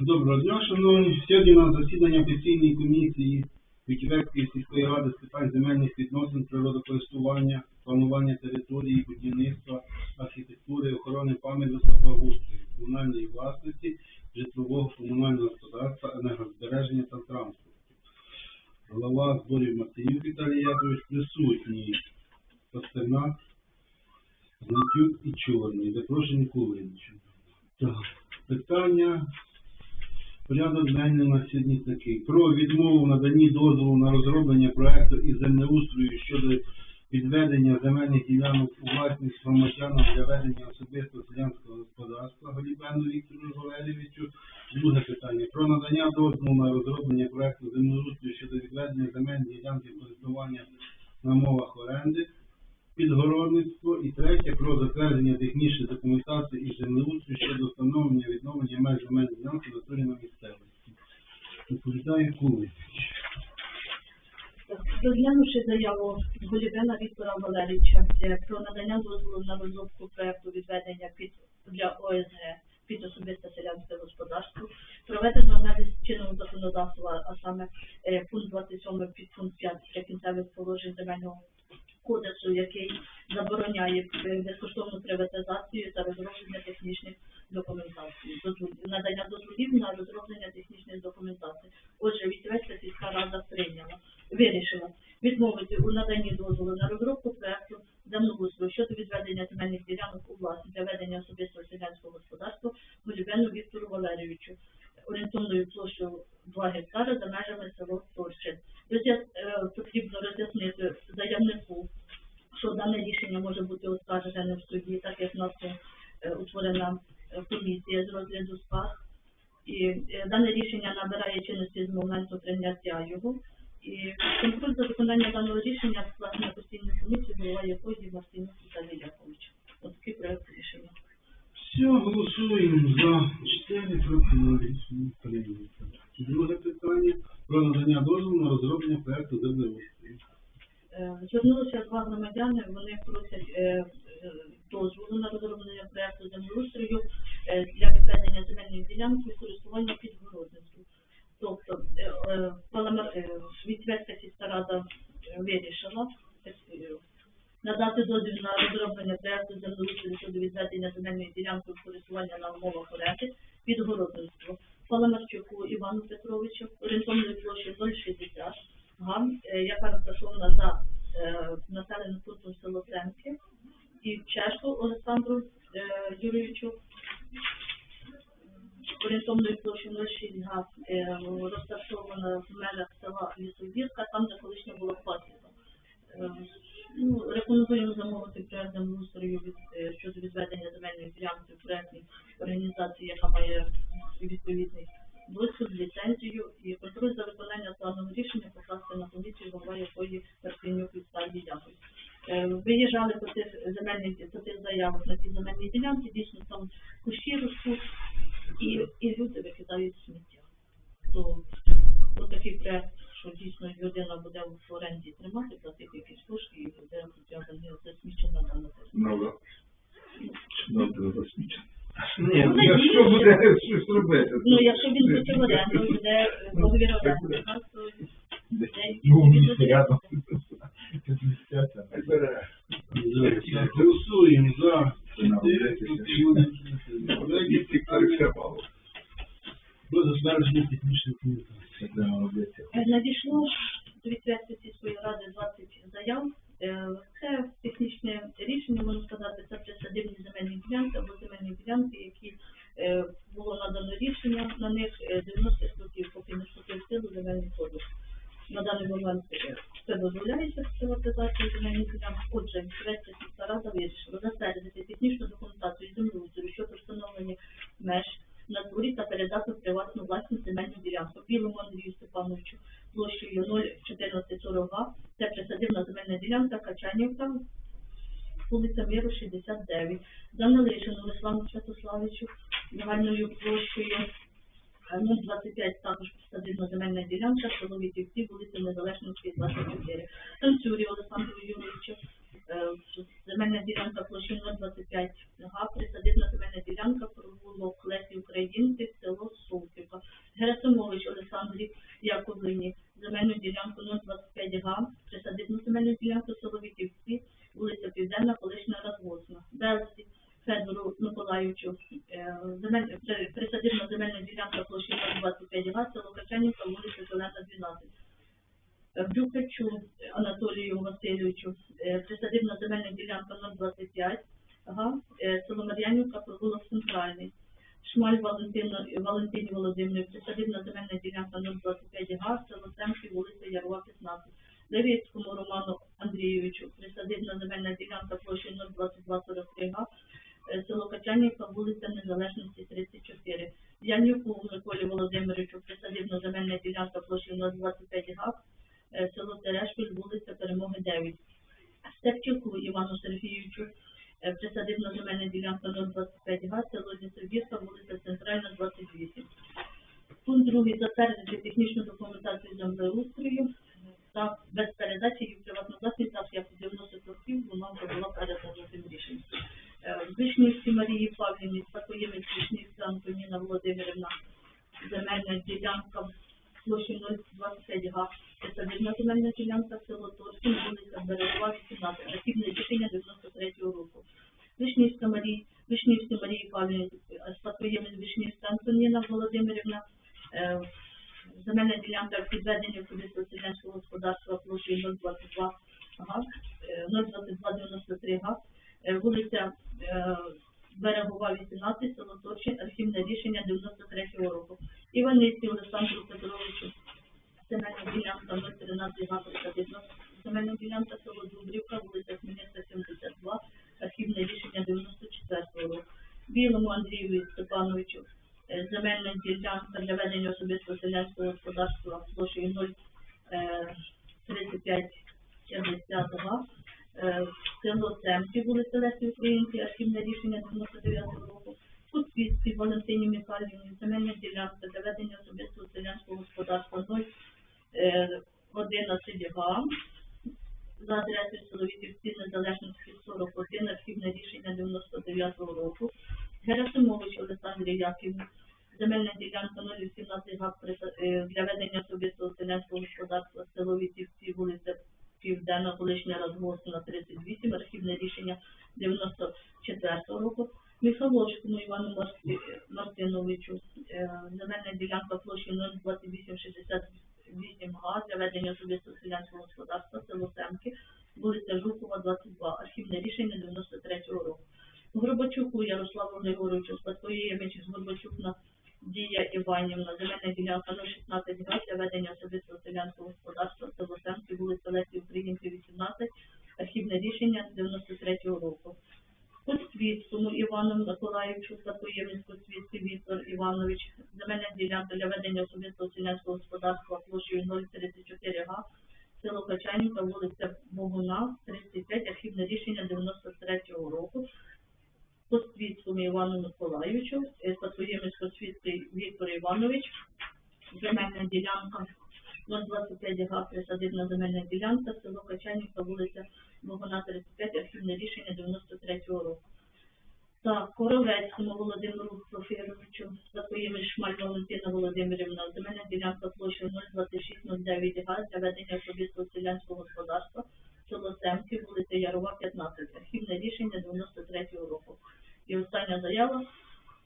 Доброго дня, шановні. Сьогодні на засідання постійної комісії Вітівецької сільської ради з питань земельних відносин, природокористування, планування території, будівництва, архітектури, охорони пам'яток та благоустрою, комунальної власності, житлового комунального господарства, енергозбереження та транспорту. Голова зборів Матеюк Віталій Якович присутній. Пастернак, Гнатюк і Чорний. Запрошені Кулиничу. Так, питання Порядок денний у нас сьогодні такий. Про відмову наданні дозволу на розроблення проекту із землеустрою щодо відведення земельних ділянок у власність громадянам для ведення особистого селянського господарства Голібену Віктору Валерійовичу. Друге питання. Про надання дозволу на розроблення проекту землеустрою щодо відведення земельних ділянки користування на мовах оренди підгородництво і третє про затвердження технічної документації і землеустрою щодо встановлення відновлення меж земельної ділянки на на місцевості. Відповідає Кулик. Розглянувши заяву Голівена Віктора Валерійовича е, про надання дозволу на розробку проекту відведення під для ОСГ під особисте селянське господарство, проведено аналіз чинного законодавства, а саме е, пункт 27 підпункт 5 прикінцевих положень земельного кодексу, який забороняє е, безкоштовну приватизацію та розроблення технічних документацій, надання дозволів на розроблення технічних документацій. Отже, Вітвецька сільська рада прийняла, вирішила відмовити у наданні дозволу на розробку проекту землеустрою щодо відведення земельних ділянок у власність для ведення особистого селянського господарства Голюбену Віктору Валерійовичу площею 2 гектари за межами село Торчин. Роз'яс- е, Потрібно роз'яснити заявнику, що дане рішення може бути оскаржене в суді, так як в нас е, утворена е, комісія з розгляду скарг. І дане рішення набирає чинності з моменту прийняття його. І контроль за виконання даного рішення власне постійної комісії голова якої Мартинюк Віталій Якович. Ось такий проект рішення. Все, голосуємо за 4 проти 0 рішення прийнято. Друге питання про надання дозволу на розроблення проекту землеустрою. Е, Звернулися два громадяни, вони просять е, е, дозволу на розроблення проекту землеустрою е, для відведення земельної ділянки користування підгородництвом. Тобто е, Паламар- е, Вітвецька сільська рада вирішила надати дозвіл на розроблення проекту землеустрою щодо відведення земельної ділянки користування на умовах оренди підгородництво. Паламарчуку Івану Петровичу орієнтовною площею 060 га, яка розташована за е, населеним пунктом село Тренки, і Чешку Олександру е, Юрійовичу орієнтовною площею 06 га, розташована в межах села Лісогірка, там, де колишня була пасіка. Е, Ну, рекомендуємо замовити проект землеустрою від, е, щодо відведення земельної ділянки в проектній організації, яка має відповідний досвід, ліцензію і контроль за виконання даного рішення покласти на комісію, голова якої Парфенюк Віталій Якович. Е, Виїжджали по тих земельних по тих заявах на ці земельні ділянки, дійсно там кущі ростуть і, і люди викидають сміття. То такий проект, що дійсно людина буде в оренді тримати, платити якісь кошти і буде хоча б не засмічена дана територія. Ну, добре засмічено. Ні, Ну, Якщо буде щось робити. Ну, якщо він буде в оренду, буде е, договір оренди, так, то Ну, туди. рядом. Голосуємо за Це на 4 роботі проти 0 Тільки рішення. перекривало. Треба робити. Е, Надійшло відповідальності сільської ради 20 заяв. Е, Це технічне рішення, можна сказати, це присадибні земельні ділянки або земельні ділянки, які е, було надано рішення на них е, 90 років, поки не вступив силу земельний кодекс. На даний момент е, це дозволяється приватизація земельних ділянок. Отже, Швецька сільська рада вирішила затвердити технічну документацію землеустрою щодо встановлення меж на дворі та передати в приватну власність земельну ділянку Білому Андрію Степановичу площею 01440 га. Це присадибна земельна ділянка Качанівка, вулиця Миру, 69. Данилишину Руслану Святославичу загальною площею е, 025 також присадибна земельна ділянка, село Вітівці, вулиця Незалежності, 24. Танцюрі Олександру Юрійовичу, е, Земельна ділянка площі 025 га, присадибна земельна ділянка, провулок Лесі Українки, село Сулківка. Герасимович Олександрів Яковині, земельну ділянку 025 га, присадибну земельну ділянку село Вітівці, вулиця Південна, колишня Развозна. Белзі Федору Миколаївичу, е, земельну 25, га, село Мар'янівка, прогулок центральний. Шмаль Валентина Валентині Володимирівні, присадибна земельна ділянка 025 га, село Семки, вулиця Ярова, 15. Левіцькому Роману Андрійовичу, присадибна земельна ділянка площі 02243 га, е, село Качанівка, вулиця Незалежності, 34. Янюку Миколі Володимировичу, присадибна земельна ділянка площі 025 га, е, село Терешкіль, вулиця Перемоги, 9. Степчуку Івану Сергійовичу, е, присадибна земельна ділянка 025 га, село Лісогірка, вулиця Центральна, 28. Пункт другий затвердити технічну документацію землеустрою без передачі її в приватну власність, так як у 90 років вона вже була передана цим рішенням. Е, Вишнівці Марії Павлівні, Спокоєвець Вишнівська Антоніна Володимирівна, земельна ділянка площею 025 га, присадибна земельна ділянка, село Торськин, вулиця Берегова, 18, архівне рішення 93 року. Вишнівська Марії, Вишнівська Марії Павлівні, Спадкоємець Вишнівська Антоніна Володимирівна, е, земельна ділянка підведення особистого селянського господарства площею 022 га, е, 02293 га, е, вулиця е, Берегова, 18, село Торчин, архівне рішення 93 року. Іваниці Олександру Петровичу, земельна ділянка 013 га, присадибна земельна ділянка село Дубрівка, вулиця Хмельницька, 72, архівне рішення 94 року. Білому Андрію Степановичу, е, земельна ділянка для ведення особистого селянського господарства площею 0 е, 35 50 га, е, село Семки, вулиця Лесі Українки, архівне рішення 99 року. Суспільській Валентині Михайлівні, земельна ділянка для ведення особистого селянського господарства 0 е, 11 га, за адресою Соловітівці Незалежності 41, архівне рішення 99 року. Герасимович Олександрі Яківні, земельна ділянка 018 га е, для ведення особистого селянського господарства село Вітівці, вулиця Південна, колишня Радгосна, 38, архівне рішення 94 року. Михайловському Івану Марти- Мартиновичу, е, земельна ділянка площею 02868 га для особистого селянського господарства, село Семки, вулиця Жукова, 22, архівне рішення 93-го року. Горбачуку Ярославу Григоровичу, спадкоємич з Горбачук на Дія Іванівна, земельна ділянка 016 га для ведення особистого селянського господарства, село Семки, вулиця Лесі Українки, 18, архівне рішення 93 року. Косвіцькому Івану Миколаївичу, спадкоємець Косвіцький Віктор Іванович, земельна ділянка для ведення особистого селянського господарства площею 034 га, село Качанівка, вулиця Богуна, 35, архівне рішення 93-го року. Косвіцькому Івану Миколаївичу, е, спадкоємець Косвіцький Віктор Іванович, земельна ділянка 025 га, присадибна земельна ділянка, село Качанівка, вулиця Богуна, 35, архівне рішення 93 року. Так, Коровецькому Володимиру Профіровичу, спадкоємець Шмаль Валентина Володимирівна, земельна ділянка площею 02609 га для ведення особистого селянського господарства, село Семки, вулиця Ярова, 15, архівне рішення 93-го року. І остання заява.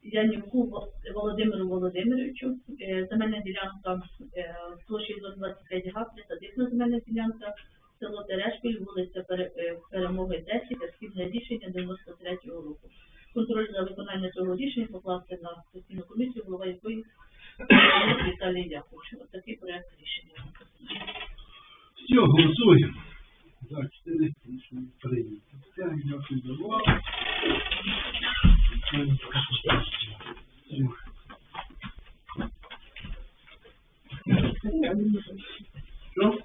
Янівку Во- Володимиру Володимировичу, е, земельна ділянка е, площею 025 га, присадибна земельна ділянка, село Терешпіль, вулиця е, Перемоги 10, архівне рішення 93 року контроль за виконання цього рішення покласти на постійну комісію, голова якої Віталій Якович. Ось такий проєкт рішення. Все, голосуємо. За 4 рішення прийнято. Дякую за увагу. Що?